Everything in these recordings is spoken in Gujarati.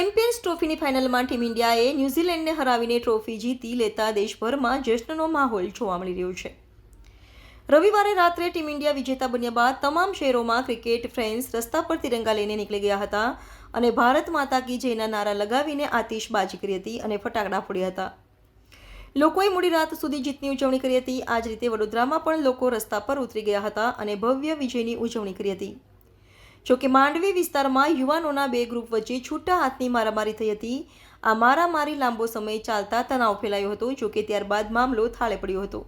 ચેમ્પિયન્સ ટ્રોફીની ફાઇનલમાં ટીમ ઇન્ડિયાએ ન્યૂઝીલેન્ડને હરાવીને ટ્રોફી જીતી લેતા દેશભરમાં જશ્નનો માહોલ જોવા મળી રહ્યો છે. રવિવારે રાત્રે ટીમ ઇન્ડિયા વિજેતા બન્યા બાદ તમામ શહેરોમાં ક્રિકેટ, ફ્રેન્ડ્સ રસ્તા પર તિરંગા લઈને નીકળી ગયા હતા અને ભારત માતા કી જયના નારા લગાવીને આતિશબાજી કરી હતી અને ફટાકડા ફોડ્યા હતા. લોકોએ મોડી રાત સુધી જીતની ઉજવણી કરી હતી. આ જ રીતે વડોદરામાં પણ લોકો રસ્તા પર ઉતરી ગયા હતા અને ભવ્ય વિજયની ઉજવણી કરી હતી. જોકે માંડવી વિસ્તારમાં યુવાનોના બે ગ્રુપ વચ્ચે છૂટા હાથની મારામારી થઈ હતી. આ મારામારી લાંબો સમય ચાલતા તણાવ ફેલાયો હતો જોકે ત્યારબાદ મામલો થાળે પડ્યો હતો.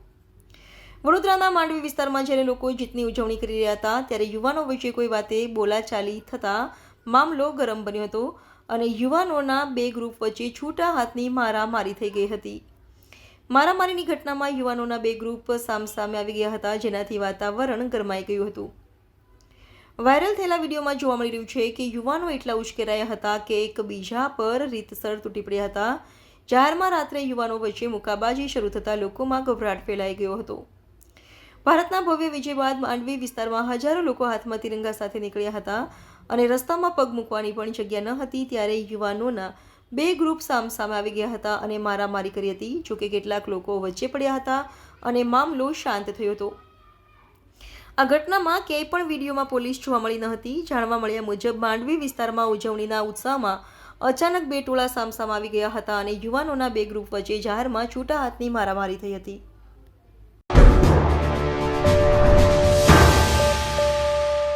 વડોદરાના માંડવી વિસ્તારમાં જ્યારે લોકો જીતની ઉજવણી કરી રહ્યા હતા, ત્યારે યુવાનો વચ્ચે કોઈ વાતે બોલાચાલી થતાં મામલો ગરમ બન્યો હતો અને યુવાનોના બે ગ્રુપ વચ્ચે છૂટા હાથની મારામારી થઈ ગઈ હતી. મારામારીની ઘટનામાં યુવાનોના બે ગ્રુપ સામસામે આવી ગયા હતા, જેનાથી વાતાવરણ ગરમાઈ ગયું હતું. વાયરલ થયેલા વિડીયોમાં જોવા મળી રહ્યું છે કે યુવાનો એટલા ઉશ્કેરાયા હતા કે એકબીજા પર રીતસર તૂટી પડ્યા હતા. જાહેરમાં રાત્રે યુવાનો વચ્ચે મુકાબાજી શરૂ થતાં લોકોમાં ગભરાટ ફેલાઈ ગયો હતો. ભારતના ભવ્ય વિજય બાદ માંડવી વિસ્તારમાં હજારો લોકો હાથમાં તિરંગા સાથે નીકળ્યા હતા અને રસ્તામાં પગ મૂકવાની પણ જગ્યા ન હતી ત્યારે યુવાનોના બે ગ્રુપ સામસામે આવી ગયા હતા અને મારામારી કરી હતી, જોકે કેટલાક લોકો વચ્ચે પડ્યા હતા અને મામલો શાંત થયો હતો. આ ઘટનામાં ક્યાંય પણ વિડીયોમાં પોલીસ જોવા મળી ન હતી. જાણવા મળ્યા મુજબ, માંડવી વિસ્તારમાં ઉજવણીના ઉત્સાહમાં અચાનક બે ટોળા સામસામ આવી ગયા હતા અને યુવાનોના બે ગ્રુપ વચ્ચે જાહેરમાં છૂટા હાથની મારામારી થઈ હતી.